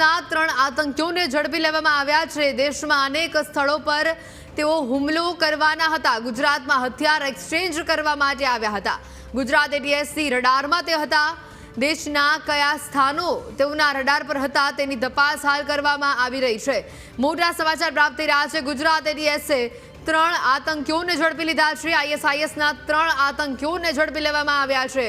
આઈએસઆઈએસના ત્રણ આતંકીઓને ઝડપી લેવામાં આવ્યા છે. દેશમાં અનેક સ્થળો પર તેઓ હુમલો કરવાના હતા. ગુજરાતમાં હથિયાર એક્સચેન્જ કરવા માટે આવ્યા હતા. ગુજરાત એટીએસસી રડારમાં તે હતા. દેશના કયા સ્થાનો તેઓના રડાર પર હતા તેની તપાસ હાલ કરવામાં આવી રહી છે. મોટા સમાચાર પ્રાપ્ત થઈ રહ્યા છે. ગુજરાત એટીએસે ત્રણ આતંકીઓને ઝડપી લીધા છે. આઈએસઆઈએસના ત્રણ આતંકીઓને ઝડપી લેવામાં આવ્યા છે.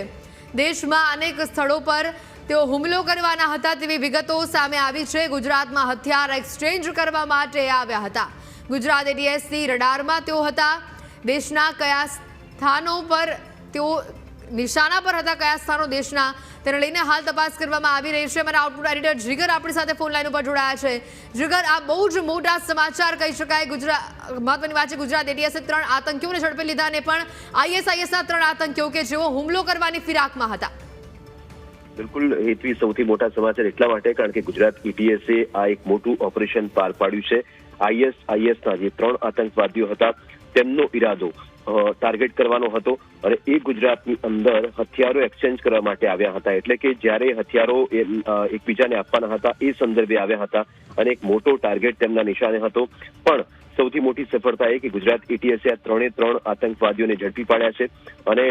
દેશમાં અનેક સ્થળો પર તેઓ હુમલો કરવાના હતા તેવી વિગતો સામે આવી છે. ગુજરાતમાં હથિયાર એક્સચેન્જ કરવા માટે આવ્યા હતા. ગુજરાત એટીએસની રડારમાં તેઓ હતા. દેશના કયા સ્થાનો પર તેઓ નિશાના પર હતા, કયા સ્થાનો દેશના, તેને લઈને હાલ તપાસ કરવામાં આવી રહી છે. અમારા આઉટપુટ એડિટર જીગર આપણી સાથે ફોન લાઈન ઉપર જોડાયા છે. જીગર, આ બહુ જ મોટા સમાચાર કહી શકાય. ગુજરાત મહત્વની વાત છે, ગુજરાત એટીએસે ત્રણ આતંકીઓને ઝડપી લીધા અને પણ આઈએસઆઈએસના ત્રણ આતંકીઓ કે જેઓ હુમલો કરવાની ફિરાકમાં હતા. બિલકુલ હેતવી સૌથી મોટા સમાચાર એટલા માટે, કારણ કે ગુજરાત ઈટીએસે આ એક મોટું ઓપરેશન પાર પાડ્યું છે. આઈએસઆઈએસના જે ત્રણ આતંકવાદીઓ હતા, તેમનો ઈરાદો ટાર્ગેટ કરવાનો હતો અને એ ગુજરાતની અંદર હથિયારો એક્સચેન્જ કરવા માટે આવ્યા હતા. એટલે કે જ્યારે હથિયારો એકબીજાને આપવાના હતા, એ સંદર્ભે આવ્યા હતા અને એક મોટો ટાર્ગેટ તેમના નિશાને હતો. પણ સૌથી મોટી સફળતા એ કે ગુજરાત એટીએસે આ ત્રણે ત્રણ આતંકવાદીઓને ઝડપી પાડ્યા છે અને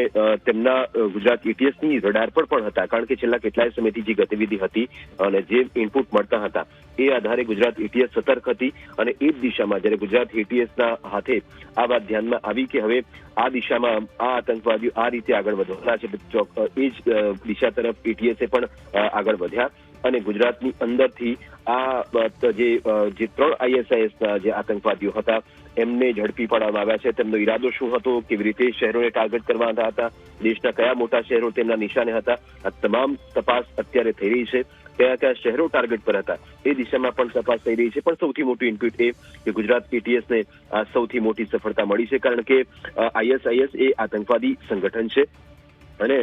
તેમના ગુજરાત એટીએસની રડાર પર પણ હતા. કારણ કે છેલ્લા કેટલાય સમયથી જે ગતિવિધિ હતી અને જે ઇનપુટ મળતા હતા એ આધારે ગુજરાત એટીએસ સતર્ક હતી અને એ જ દિશામાં જ્યારે ગુજરાત એટીએસના હાથે આ વાત ધ્યાનમાં આવી કે હવે આ દિશામાં આ આતંકવાદીઓ આ રીતે આગળ વધવાના છે એ જ દિશા તરફ એટીએસે પણ આગળ વધ્યા. અને ગુજરાતની અંદરથી આ જે જે ત્રણ આઈએસઆઈએસ જે આતંકવાદીઓ હતા, એમને ઝડપી પાડવામાં આવ્યા છે. તેમનો ઈરાદો શું હતો? કેવી રીતે શહેરોને ટાર્ગેટ કરવાના હતા? દેશના કયા મોટા શહેરો તેમના નિશાને હતા? આ તમામ તપાસ અત્યારે થઈ રહી છે. કયા કયા શહેરો ટાર્ગેટ પર હતા? એ દિશામાં પણ તપાસ થઈ રહી છે. પણ સૌથી મોટું ઇનપુટ એ કે ગુજરાત એટીએસને આ સૌથી મોટી સફળતા મળી છે. કારણ કે આઈએસઆઈએસ એ આતંકવાદી સંગઠન છે. અને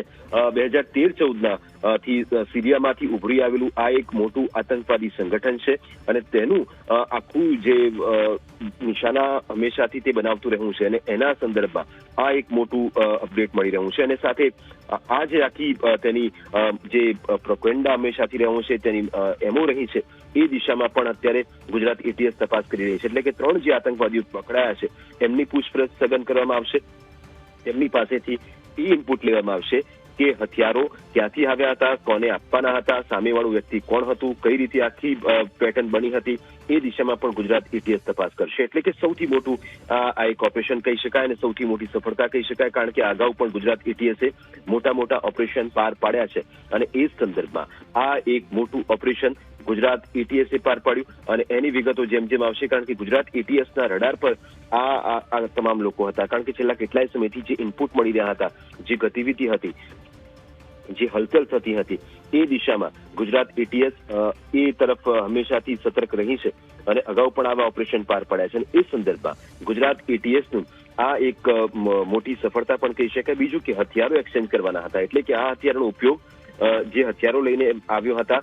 બે હજાર તેર ચૌદના થી સિરિયામાંથી ઉભરી આવેલું આ એક મોટું આતંકવાદી સંગઠન છે અને તેનું આખું જે નિશાના હંમેશાથી તે બનાવતું રહ્યું છે અને એના સંદર્ભમાં આ એક મોટું અપડેટ મળી રહ્યું છે અને સાથે આ જે આખી તેની જે પ્રોપેન્ડા હંમેશાથી રહ્યું છે, તેની એમો રહી છે, એ દિશામાં પણ અત્યારે ગુજરાત એટીએસ તપાસ કરી રહી છે. એટલે કે ત્રણ જે આતંકવાદીઓ પકડાયા છે, એમની પૂછપરછ સઘન કરવામાં આવશે. તેમની પાસેથી ઇનપુટ લેવામાં આવશે કે હથિયારો ક્યાંથી આવ્યા હતા કોને આપવાના હતા સામેવાળું વ્યક્તિ કોણ હતું કઈ રીતે આખી પેટર્ન બની હતી એ દિશામાં પણ ગુજરાત એટીએસ તપાસ કરશે એટલે કે સૌથી મોટું આ એક ઓપરેશન કહી શકાય અને સૌથી મોટી સફળતા કહી શકાય કારણ કે અગાઉ પણ ગુજરાત એટીએસે મોટા મોટા ઓપરેશન પાર પાડ્યા છે અને એ સંદર્ભમાં આ એક મોટું ઓપરેશન ગુજરાત એટીએસે પાર પાડ્યું અને એની વિગતો જેમ જેમ આવશે, કારણ કે ગુજરાત એટીએસના રડાર પર આ આ તમામ લોકો હતા. કારણ કે છેલ્લા કેટલાય સમયથી જે ઇનપુટ મળી રહ્યા હતા, જે ગતિવિધિ હતી, જે હલચલ થતી હતી, એ દિશામાં ગુજરાત એટીએસ એ તરફ હંમેશાથી સતર્ક રહી છે અને અગાઉ પણ આવા ઓપરેશન પાર પાડ્યા છે. અને એ સંદર્ભમાં ગુજરાત એટીએસનું આ એક મોટી સફળતા પણ કહી શકાય. બીજું કે હથિયારો એક્સચેન્જ કરવાના હતા. એટલે કે આ હથિયારનો ઉપયોગ જે હથિયારો લઈને આવ્યો હતા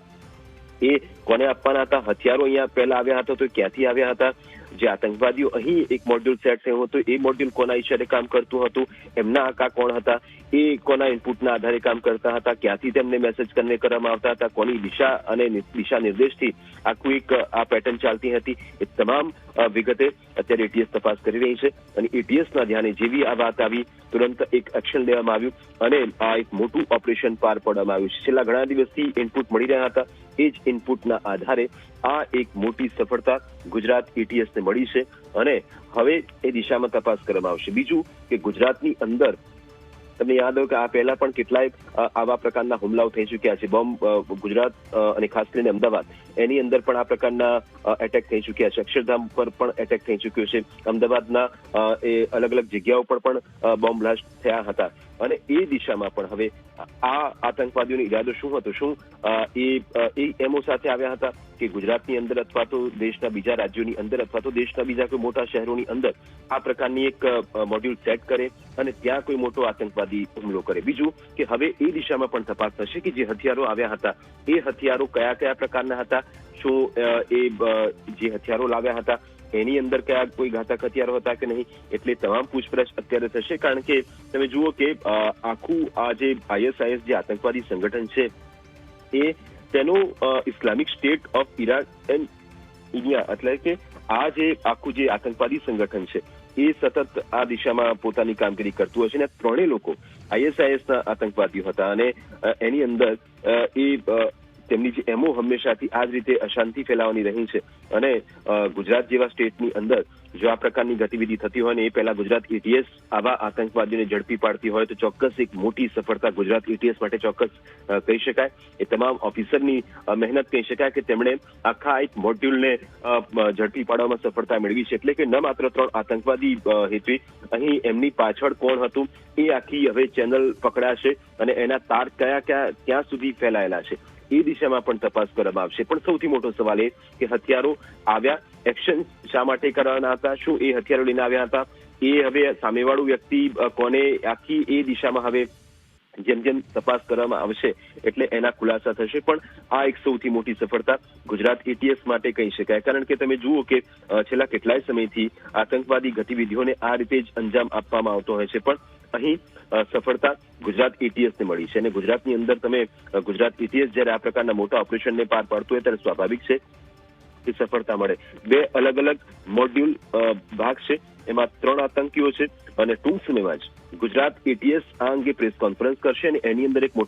એ કોને આપવાના હતા? હથિયારો અહીંયા પહેલા આવ્યા હતા તો ક્યાંથી આવ્યા હતા? જે આતંકવાદીઓ અહીં એક મોડ્યુલ સેટ થયું હતું, એ મોડ્યુલ કોના ઈશારે કામ કરતું હતું, એમના આકા કોણ હતા, એ કોના ઇનપુટના આધારે કામ કરતા હતા, ક્યાંથી તેમને મેસેજ કન્વે કરવામાં આવતા હતા, કોની દિશા અને દિશા નિર્દેશથી આખું એક, આ પેટર્ન ચાલતી હતી. એ તમામ વિગતે અત્યારે એટીએસ તપાસ કરી રહી છે અને એટીએસના ધ્યાને જેવી આ વાત આવી, તુરંત એક એક્શન લેવામાં આવ્યું અને આ એક મોટું ઓપરેશન પાર પાડવામાં આવ્યું છે. છેલ્લા ઘણા દિવસથી ઇનપુટ મળી રહ્યા હતા. એ જ ઇનપુટના આધારે આ એક મોટી સફળતા ગુજરાત એટીએસને મળી છે અને હવે એ દિશામાં તપાસ કરવામાં આવશે. બીજું કે ગુજરાતની અંદર, તમને યાદ હોય કે આ પહેલા પણ કેટલાય આવા પ્રકારના હુમલાઓ થઈ ચૂક્યા છે. બોમ્બ ગુજરાત અને ખાસ કરીને અમદાવાદ, એની અંદર પણ આ પ્રકારના એટેક થઈ ચૂક્યા છે. અક્ષરધામ પર પણ એટેક થઈ ચૂક્યો છે. અમદાવાદના એ અલગ અલગ જગ્યાઓ પર પણ બોમ્બ બ્લાસ્ટ થયા હતા. અને એ દિશામાં પણ હવે આ આતંકવાદીઓનો ઈરાદો શું હતો? શું એ એ એમઓ સાથે આવ્યા હતા કે ગુજરાતની અંદર અથવા તો દેશના બીજા રાજ્યોની અંદર અથવા તો દેશના બીજા કોઈ મોટા શહેરોની અંદર આ પ્રકારની એક મોડ્યુલ સેટ કરે અને ત્યાં કોઈ મોટો આતંકવાદી હુમલો કરે? બીજું કે હવે એ દિશામાં પણ તપાસ થશે કે જે હથિયારો આવ્યા હતા, એ હથિયારો કયા કયા પ્રકારના હતા? શું એ જે હથિયારો લાવ્યા હતા? એની અંદર કયા કોઈ ઘાતક હથિયારો હતા કે નહીં, એટલે તમામ પૂછપરછ અત્યારે થશે. કારણ કે તમે જુઓ કે આખું આ જે આઈએસઆઈએસ જે આતંકવાદી સંગઠન છે, એ તેનો Islamic state of Iran and India, એટલે કે આ જે આખું જે આતંકવાદી સંગઠન છે, એ સતત આ દિશામાં પોતાની કામગીરી કરતું હશે અને ત્રણેય લોકો આઈએસઆઈએસ ના આતંકવાદીઓ હતા અને એની અંદર એ તેમની જે એમો હંમેશાથી આ જ રીતે અશાંતિ ફેલાવવાની રહી છે. અને ગુજરાત જેવા સ્ટેટની અંદર જો આ પ્રકારની ગતિવિધિ થતી હોય ને એ પહેલા ગુજરાત એટીએસ આવા આતંકવાદીઓને ઝડપી પાડતી હોય તો ચોક્કસ એક મોટી સફળતા ગુજરાત એટીએસ માટે ચોક્કસ કહી શકાય. એ તમામ ઓફિસરની મહેનત કહી શકાય કે તેમણે આખા એક મોડ્યુલને ઝડપી પાડવામાં સફળતા મેળવી છે. એટલે કે ન માત્ર ત્રણ આતંકવાદી હેતુ અહીં એમની પાછળ કોણ હતું એ આખી હવે ચેનલ પકડાશે અને એના તાર કયા કયા, ક્યાં સુધી ફેલાયેલા છે. એ દિશામાં પણ તપાસ કરવામાં આવશે. પણ સૌથી મોટો સવાલ એ કે હથિયારો આવ્યા એક્શન શા માટે કરવાના હતા, શું એ હથિયારો લઈને આવ્યા હતા? એ હવે સામેવાળું વ્યક્તિ કોને આખી એ દિશામાં હવે જેમ જેમ તપાસ કરવામાં આવશે એટલે એના ખુલાસા થશે. પણ આ એક સૌથી મોટી સફળતા ગુજરાત એટીએસ માટે કહી શકાય. કારણ કે તમે જુઓ કે છેલ્લા કેટલાય સમયથી આતંકવાદી ગતિવિધિઓને આ રીતે જ અંજામ આપવામાં આવતો હોય છે. પણ અહીં સફળતા ગુજરાત એટીએસ ને મળી છે. અને ગુજરાતની અંદર તમે ગુજરાત એટીએસ જ્યારે આ પ્રકારના મોટા ઓપરેશનને પાર પાડતું હોય ત્યારે સ્વાભાવિક છે કે સફળતા મળે. બે અલગ અલગ મોડ્યુલ ભાગ છે. એમાં ત્રણ આતંકીઓ છે અને ટૂંક સમયમાં જ ગુજરાત એટીએસ આ અંગે પ્રેસ કોન્ફરન્સ કરશે અને એની અંદર એક